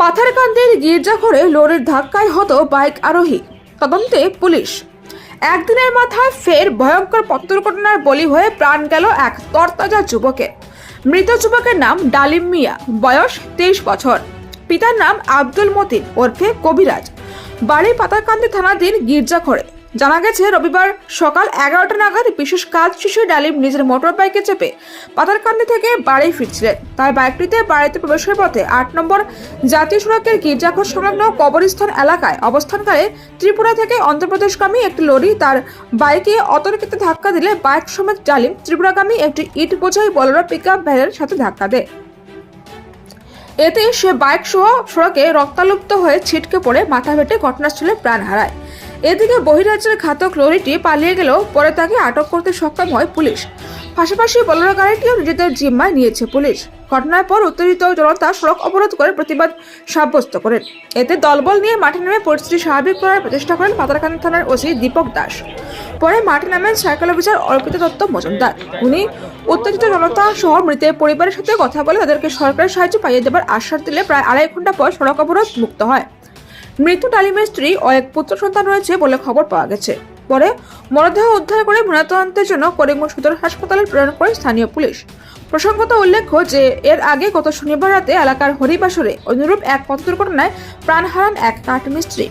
পাথারকান্দির গির্জাঘরে লরির ধাক্কায় হত বাইক আরোহী। তদন্তে পুলিশ। একদিনের মাথায় ফের ভয়ঙ্কর পথ দুর্ঘটনার বলি হয়ে প্রাণ গেল এক তরতাজা যুবকের মৃত যুবকের নাম ডালিম মিয়া, বয়স তেইশ বছর। পিতার নাম আব্দুল মতিন ওরফে কবিরাজ। বাড়ি পাতারকান্দি থানাধীন গির্জাঘরে। জানা গেছে, রবিবার সকাল এগারোটা নাগাদ বিশেষ কাজ শেষে ডালিম নিজের মোটর বাইকে চেপে পাতারকান্দি থেকে বাড়ি ফিরছিলেন। তাই বাইকটিতে বাড়িতে প্রবেশের পথে আট নম্বর জাতীয় সড়কের গির্জাঘর সংলগ্ন কবরস্থান এলাকায় অবস্থানকালে ত্রিপুরা থেকে অন্ধ্রপ্রদেশগামী একটি লরি তার বাইকে অতর্কিত ধাক্কা দিলে বাইক সমেত ডালিম ত্রিপুরাগামী একটি ইট বোঝাই বলেরো পিক আপ ভ্যানের সাথে ধাক্কা দেয়। এতে সে বাইক সহ সড়কে রক্তালুপ্ত হয়ে ছিটকে পড়ে মাথা ফেটে ঘটনাস্থলে প্রাণ হারায়। এদিকে বহিরাজ্যের ঘাতক লরিটি পালিয়ে গেলেও পরে তাকে আটক করতে সক্ষম হয় পুলিশ। পাশাপাশি বলেরো গাড়িটিও নিজেদের জিম্মায় নিয়েছে পুলিশ। ঘটনার পর উত্তেজিত জনতা সড়ক অবরোধ করে প্রতিবাদ সাব্যস্ত করেন। এতে দলবল নিয়ে মাঠে নেমে পরিস্থিতি স্বাভাবিক করার প্রচেষ্টা করেন পাতারকান্দি থানার ওসি দীপক দাস। পরে মাঠে নামেন সাইকেল অফিসার অর্পিতা দত্ত মজুমদার। উনি উত্তেজিত জনতা সহ মৃতের পরিবারের সাথে কথা বলে তাদেরকে সরকারের সাহায্য পাইয়ে দেবার আশ্বাস দিলে প্রায় আড়াই ঘণ্টা পর সড়ক অবরোধ মুক্ত হয়। মৃত্যু ডালিমের স্ত্রী ও এক পুত্র সন্তান রয়েছে বলে খবর পাওয়া গেছে। পরে মরদেহ উদ্ধার করে ময়নাতদন্তের জন্য করিমগঞ্জ সদর হাসপাতালে প্রেরণ করে স্থানীয় পুলিশ। প্রসঙ্গত উল্লেখ্য যে, এর আগে গত শনিবার রাতে এলাকার হরিবাসরে অনুরূপ এক পথ দুর্ঘটনায় প্রাণ হারান এক কাঠমিস্ত্রি।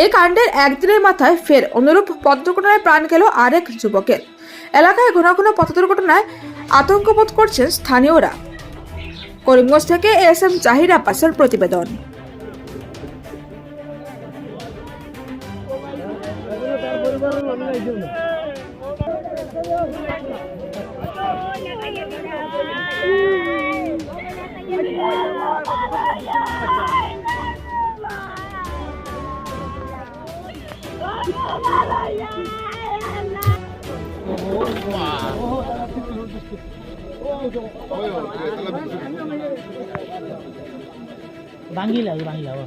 এই কাণ্ডের একদিনের মাথায় ফের অনুরূপ পথ দুর্ঘটনায় প্রাণ গেল আরেক যুবকের। এলাকায় ঘন ঘন পথ দুর্ঘটনায় আতঙ্ক বোধ করছেন স্থানীয়রা। করিমগঞ্জ থেকে এস এম জাহির আব্বাসের প্রতিবেদন। Bangil lagi, bangil apa?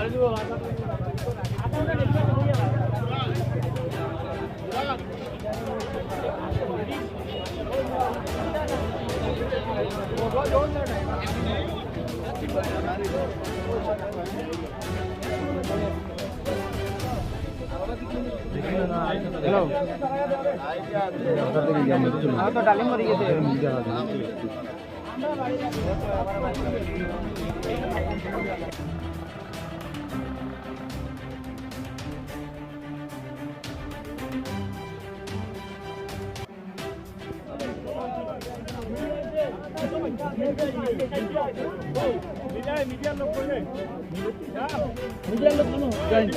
বাঙ্গিলা Midian lo pone. Midian lo pone.